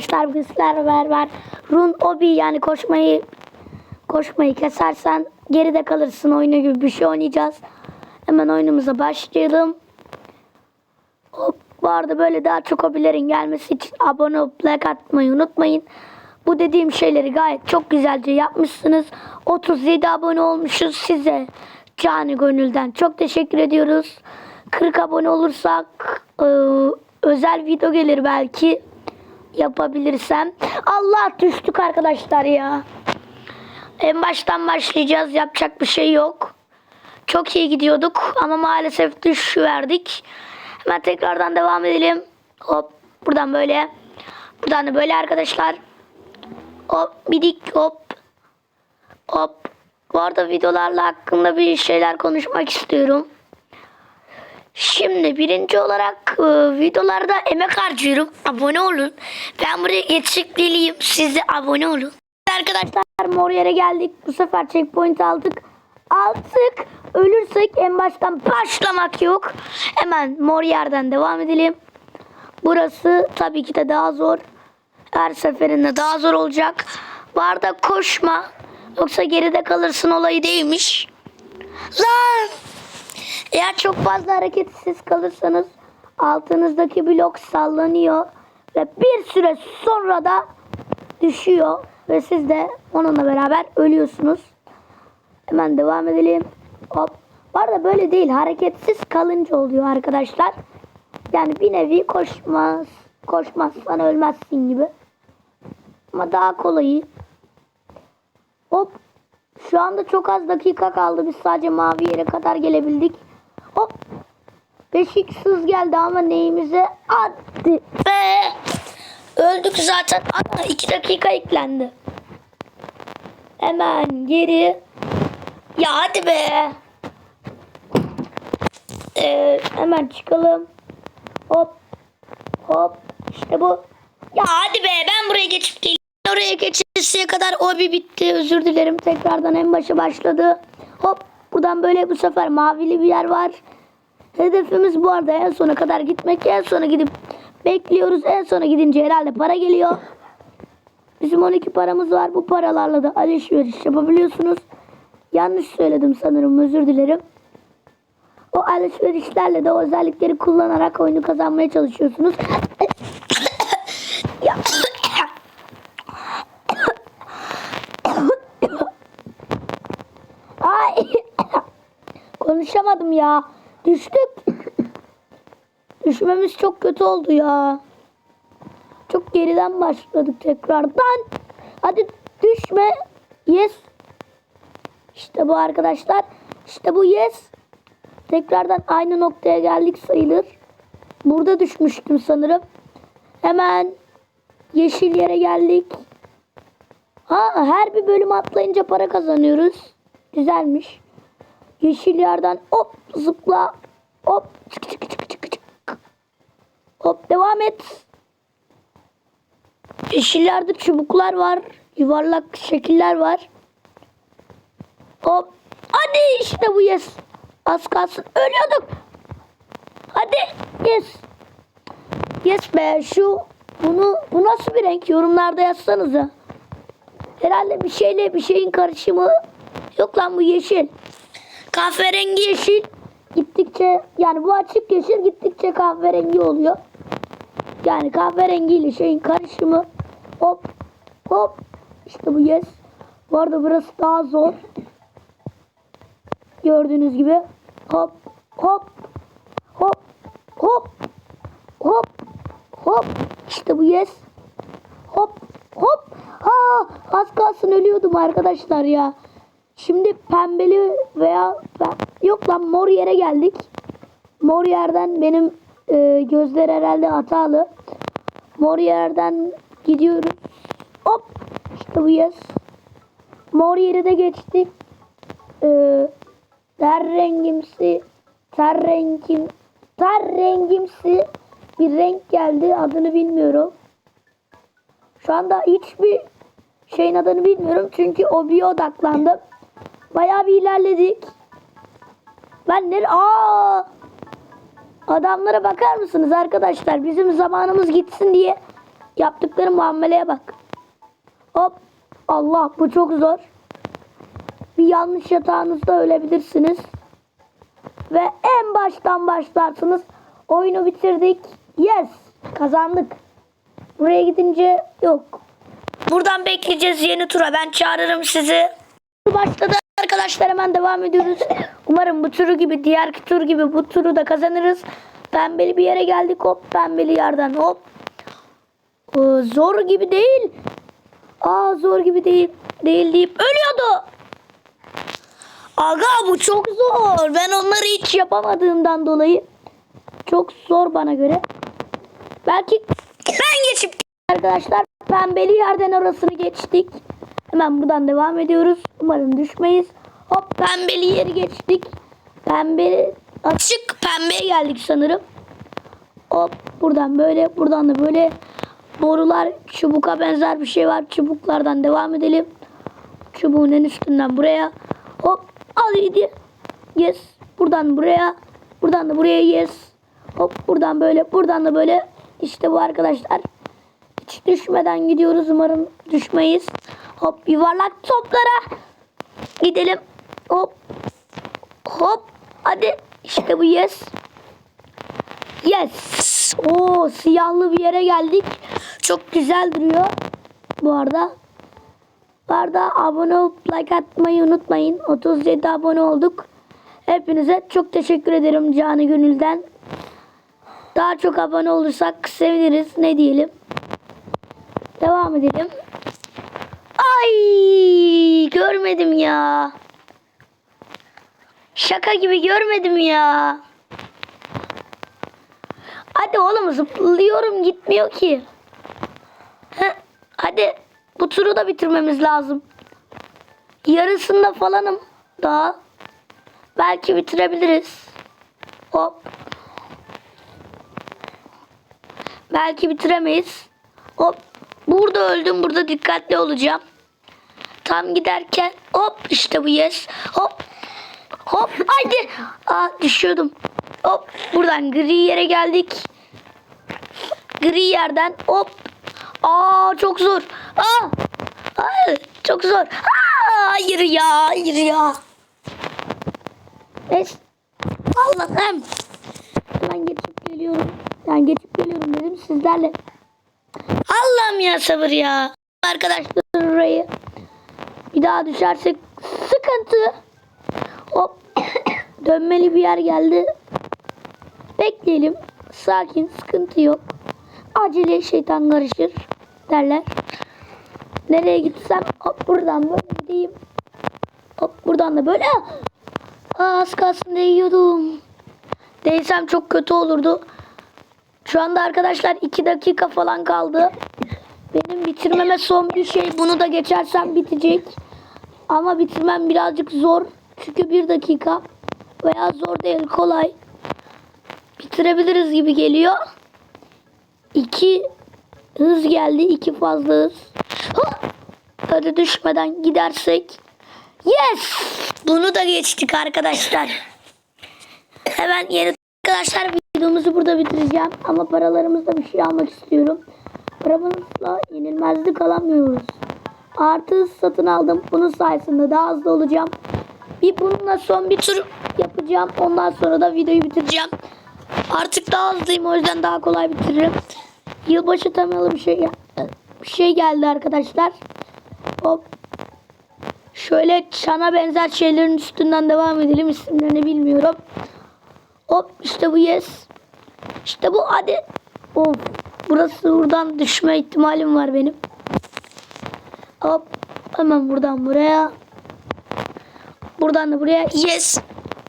arkadaşlar bugün sizlerle beraber run obi yani koşmayı koşmayı kesersen geride kalırsın oyunu gibi bir şey oynayacağız. Hemen oyunumuza başlayalım. Hop, bu arada böyle daha çok hobilerin gelmesi için abone olup like atmayı unutmayın. Bu dediğim şeyleri gayet çok güzelce yapmışsınız. 37 abone olmuşuz size. Cani gönülden çok teşekkür ediyoruz. 40 abone olursak e, özel video gelir belki yapabilirsem. Allah düştük arkadaşlar ya. En baştan başlayacağız. Yapacak bir şey yok. Çok iyi gidiyorduk ama maalesef düşüverdik. Hemen tekrardan devam edelim. Hop buradan böyle. Buradan da böyle arkadaşlar. Hop bidik hop. Hop. Bu arada videolarla hakkında bir şeyler konuşmak istiyorum. Şimdi birinci olarak e, videolarda emek harcıyorum. Abone olun. Ben buraya yetişikliyim. Siz de abone olun. Arkadaşlar mor yere geldik. Bu sefer checkpoint aldık. Aldık. Ölürsek en baştan başlamak yok. Hemen mor yerden devam edelim. Burası tabii ki de daha zor. Her seferinde daha zor olacak. Bu arada koşma. Yoksa geride kalırsın olayı değilmiş. Lan! Eğer çok fazla hareketsiz kalırsanız altınızdaki blok sallanıyor ve bir süre sonra da düşüyor ve siz de onunla beraber ölüyorsunuz. Hemen devam edelim. Hop. Bu arada böyle değil. Hareketsiz kalınca oluyor arkadaşlar. Yani bir nevi koşmaz. Koşmazsan ölmezsin gibi. Ama daha kolayı. Hop. Şu anda çok az dakika kaldı. Biz sadece mavi yere kadar gelebildik. Hop. 5x hız geldi ama neyimize attı be. Öldük zaten. Ana 2 dakika eklendi. Hemen geri. Ya hadi be. Ee, hemen çıkalım. Hop. Hop. İşte bu. Ya hadi be ben buraya geçip geleyim. Oraya geçesiye kadar o bir bitti. Özür dilerim. Tekrardan en başa başladı. Hop. Buradan böyle bu sefer mavili bir yer var. Hedefimiz bu arada en sona kadar gitmek. En sona gidip bekliyoruz. En sona gidince herhalde para geliyor. Bizim 12 paramız var. Bu paralarla da alışveriş yapabiliyorsunuz. Yanlış söyledim sanırım. Özür dilerim. O alışverişlerle de özellikleri kullanarak oyunu kazanmaya çalışıyorsunuz. Ya- Ay. Konuşamadım ya. Düştük. Düşmemiz çok kötü oldu ya. Çok geriden başladık tekrardan. Hadi düşme. Yes. İşte bu arkadaşlar. İşte bu yes. Tekrardan aynı noktaya geldik sayılır. Burada düşmüştüm sanırım. Hemen yeşil yere geldik. Ha her bir bölüm atlayınca para kazanıyoruz. Güzelmiş. Yeşil yerden hop zıpla. Hop çık çık çık çık çık. Hop devam et. Yeşillerde çubuklar var. Yuvarlak şekiller var. Hop. Hadi işte bu yes. Az kalsın ölüyorduk. Hadi yes. Yes be şu bunu bu nasıl bir renk yorumlarda yazsanıza. Herhalde bir şeyle bir şeyin karışımı yok lan bu yeşil. Kahverengi yeşil gittikçe yani bu açık yeşil gittikçe kahverengi oluyor. Yani kahverengi ile şeyin karışımı hop hop işte bu yes. Bu arada burası daha zor. Gördüğünüz gibi hop hop hop hop hop hop işte bu yes. Hop hop ha az kalsın ölüyordum arkadaşlar ya. Şimdi pembeli veya yok lan mor yere geldik. Mor yerden benim e, gözler herhalde hatalı. Mor yerden gidiyoruz. Hop işte bu yes. Mor yeri de geçtik. Ee, ter rengimsi ter rengim ter rengimsi bir renk geldi. Adını bilmiyorum. Şu anda hiçbir şeyin adını bilmiyorum. Çünkü obiye odaklandım. Bayağı bir ilerledik. Ben nere... Aa! Adamlara bakar mısınız arkadaşlar? Bizim zamanımız gitsin diye Yaptıkları muameleye bak. Hop. Allah bu çok zor. Bir yanlış yatağınızda ölebilirsiniz. Ve en baştan başlarsınız. Oyunu bitirdik. Yes. Kazandık. Buraya gidince yok. Buradan bekleyeceğiz yeni tura. Ben çağırırım sizi. Başladı arkadaşlar hemen devam ediyoruz. Umarım bu turu gibi diğer tur gibi bu turu da kazanırız. Pembeli bir yere geldik hop pembeli yerden hop. Ee, zor gibi değil. Aa zor gibi değil. Değil deyip ölüyordu. Aga bu çok zor. Ben onları hiç yapamadığımdan dolayı çok zor bana göre. Belki ben geçip arkadaşlar pembeli yerden orasını geçtik. Hemen buradan devam ediyoruz. Umarım düşmeyiz. Hop pembeli yeri geçtik. Pembe açık pembeye geldik sanırım. Hop buradan böyle buradan da böyle borular çubuka benzer bir şey var. Çubuklardan devam edelim. Çubuğun en üstünden buraya. Hop al yedi. Yes. Buradan buraya. Buradan da buraya yes. Hop buradan böyle. Buradan da böyle. İşte bu arkadaşlar. Hiç düşmeden gidiyoruz. Umarım düşmeyiz. Hop yuvarlak toplara gidelim. Hop. Hop. Hadi. İşte bu yes. Yes. Oo siyahlı bir yere geldik. Çok güzel duruyor. Bu arada. Bu arada abone olup like atmayı unutmayın. 37 abone olduk. Hepinize çok teşekkür ederim canı gönülden. Daha çok abone olursak seviniriz. Ne diyelim. Devam edelim. Ay görmedim ya. Şaka gibi görmedim ya. Hadi oğlum zıplıyorum gitmiyor ki. Heh, hadi bu turu da bitirmemiz lazım. Yarısında falanım daha. Belki bitirebiliriz. Hop. Belki bitiremeyiz. Hop. Burada öldüm. Burada dikkatli olacağım. Tam giderken hop işte bu yes. Hop. Hop haydi. Aa düşüyordum. Hop buradan gri yere geldik. Gri yerden hop. Aa çok zor. Aa. Hayır, çok zor. Aa, hayır ya hayır ya. Neyse. Allah'ım. Ben geçip geliyorum. Ben geçip geliyorum dedim sizlerle. Allah'ım ya sabır ya. Arkadaşlar. Bir daha düşersek sıkıntı. Hop. Dönmeli bir yer geldi. Bekleyelim. Sakin, sıkıntı yok. Acele şeytan karışır derler. Nereye gitsem hop buradan böyle gideyim. Hop buradan da böyle. Aa, az kalsın değiyordum. Değsem çok kötü olurdu. Şu anda arkadaşlar 2 dakika falan kaldı. Benim bitirmeme son bir şey. Bunu da geçersem bitecek. Ama bitirmem birazcık zor. Çünkü bir dakika. Veya zor değil kolay. Bitirebiliriz gibi geliyor. İki hız geldi. iki fazla hız. Hadi düşmeden gidersek. Yes! Bunu da geçtik arkadaşlar. Hemen yeni arkadaşlar videomuzu burada bitireceğim. Ama paralarımızda bir şey almak istiyorum. Paramızla yenilmezlik alamıyoruz. Artı satın aldım. Bunun sayesinde daha hızlı olacağım. Bir bununla son bir tur yapacağım. Ondan sonra da videoyu bitireceğim. Artık daha hızlıyım o yüzden daha kolay bitiririm. Yılbaşı temalı bir şey bir şey geldi arkadaşlar. Hop. Şöyle çana benzer şeylerin üstünden devam edelim. İsimlerini bilmiyorum. Hop işte bu yes. İşte bu hadi. Of. Burası buradan düşme ihtimalim var benim. Hop. Hemen buradan buraya. Buradan da buraya. Yes.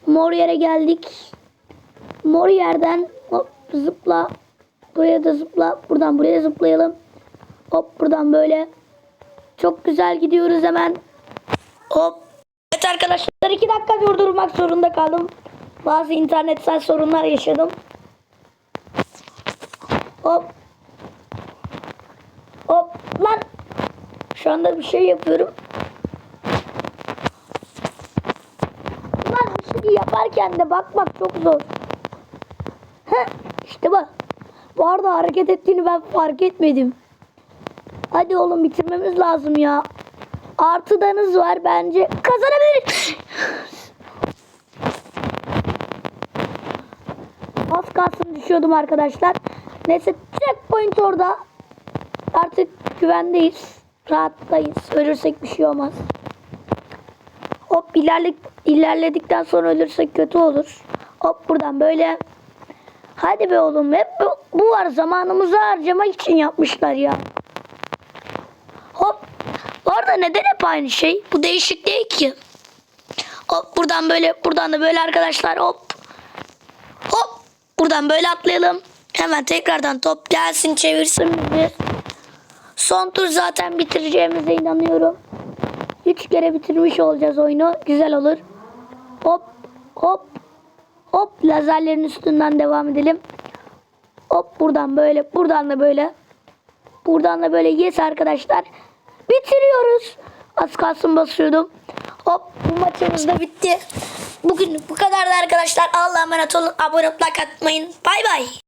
Mor yere geldik. Mor yerden hop zıpla. Buraya da zıpla. Buradan buraya zıplayalım. Hop buradan böyle. Çok güzel gidiyoruz hemen. Hop. Evet arkadaşlar iki dakika durdurmak zorunda kaldım. Bazı internetsel sorunlar yaşadım. Hop. Hop lan. Şu anda bir şey yapıyorum. Lan bir şey yaparken de bakmak çok zor. Heh, işte bak. Bu arada hareket ettiğini ben fark etmedim. Hadi oğlum bitirmemiz lazım ya. Artıdanız var bence. Kazanabiliriz. Az kalsın düşüyordum arkadaşlar. Neyse checkpoint orada. Artık güvendeyiz. Rahattayız. Ölürsek bir şey olmaz. Hop ilerledik, ilerledikten sonra ölürsek kötü olur. Hop buradan böyle. Hadi be oğlum hep bu, bu var zamanımızı harcamak için yapmışlar ya. Hop. Bu arada neden hep aynı şey? Bu değişik değil ki. Hop buradan böyle buradan da böyle arkadaşlar hop. Hop. Buradan böyle atlayalım. Hemen tekrardan top gelsin çevirsin bizi. Son tur zaten bitireceğimize inanıyorum. Üç kere bitirmiş olacağız oyunu. Güzel olur. Hop hop hop lazerlerin üstünden devam edelim. Hop buradan böyle buradan da böyle. Buradan da böyle yes arkadaşlar. Bitiriyoruz. Az kalsın basıyordum. Hop bu maçımız da bitti. Bugün bu kadardı arkadaşlar. Allah'a emanet olun. Abone olup like atmayın. Bay bay.